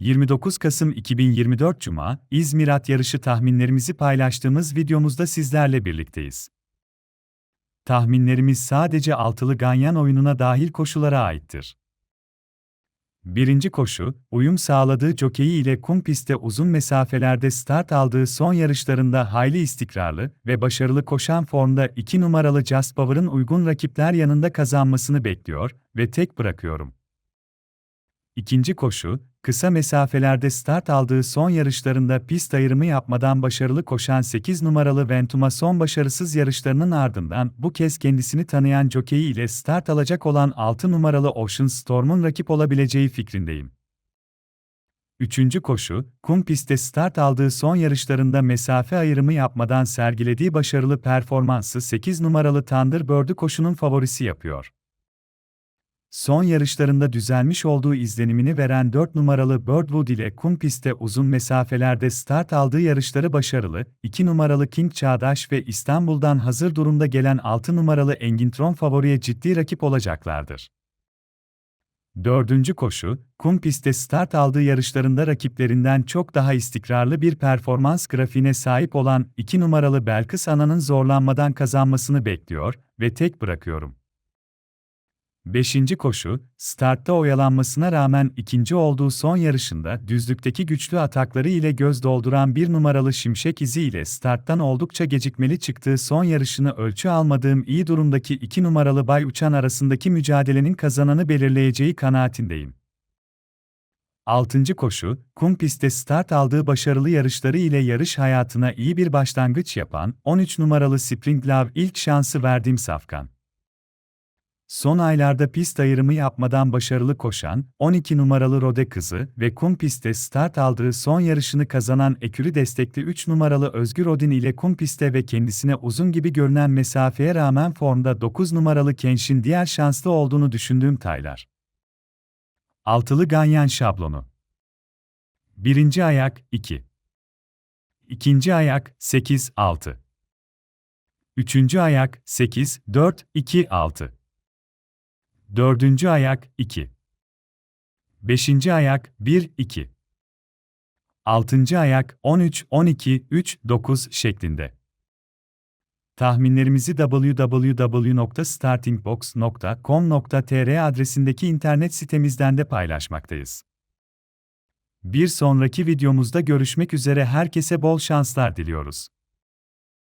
29 Kasım 2024 Cuma, İzmir At Yarışı tahminlerimizi paylaştığımız videomuzda sizlerle birlikteyiz. Tahminlerimiz sadece altılı ganyan oyununa dahil koşulara aittir. Birinci koşu, uyum sağladığı jokeyi ile kum pistte uzun mesafelerde start aldığı son yarışlarında hayli istikrarlı ve başarılı koşan formda 2 numaralı Just Power'ın uygun rakipler yanında kazanmasını bekliyor ve tek bırakıyorum. İkinci koşu, kısa mesafelerde start aldığı son yarışlarında pist ayrımı yapmadan başarılı koşan 8 numaralı Ventuma son başarısız yarışlarının ardından bu kez kendisini tanıyan jockey ile start alacak olan 6 numaralı Ocean Storm'un rakip olabileceği fikrindeyim. Üçüncü koşu, kum pistte start aldığı son yarışlarında mesafe ayrımı yapmadan sergilediği başarılı performansı 8 numaralı Thunderbird'ü koşunun favorisi yapıyor. Son yarışlarında düzelmiş olduğu izlenimini veren 4 numaralı Birdwood ile kum pistte uzun mesafelerde start aldığı yarışları başarılı, 2 numaralı King Çağdaş ve İstanbul'dan hazır durumda gelen 6 numaralı Engintron favoriye ciddi rakip olacaklardır. Dördüncü koşu, kum pistte start aldığı yarışlarında rakiplerinden çok daha istikrarlı bir performans grafiğine sahip olan 2 numaralı Belkıs Ana'nın zorlanmadan kazanmasını bekliyor ve tek bırakıyorum. Beşinci koşu, startta oyalanmasına rağmen ikinci olduğu son yarışında düzlükteki güçlü atakları ile göz dolduran bir numaralı şimşek izi ile starttan oldukça gecikmeli çıktığı son yarışını ölçü almadığım iyi durumdaki iki numaralı Bay Uçan arasındaki mücadelenin kazananı belirleyeceği kanaatindeyim. Altıncı koşu, kum pistte start aldığı başarılı yarışları ile yarış hayatına iyi bir başlangıç yapan 13 numaralı Spring Love ilk şansı verdiğim safkan. Son aylarda pist ayrımı yapmadan başarılı koşan, 12 numaralı Rode kızı ve kum pistte start aldığı son yarışını kazanan ekürü destekli 3 numaralı Özgür Odin ile kum pistte ve kendisine uzun gibi görünen mesafeye rağmen formda 9 numaralı Kenş'in diğer şanslı olduğunu düşündüğüm taylar. Altılı Ganyan şablonu. Birinci ayak 2. İkinci ayak 8 6. Üçüncü ayak 8 4 2 6. Dördüncü ayak 2. Beşinci ayak 1 2. Altıncı ayak 13 12 3 9 şeklinde. Tahminlerimizi www.startingbox.com.tr adresindeki internet sitemizden de paylaşmaktayız. Bir sonraki videomuzda görüşmek üzere herkese bol şanslar diliyoruz.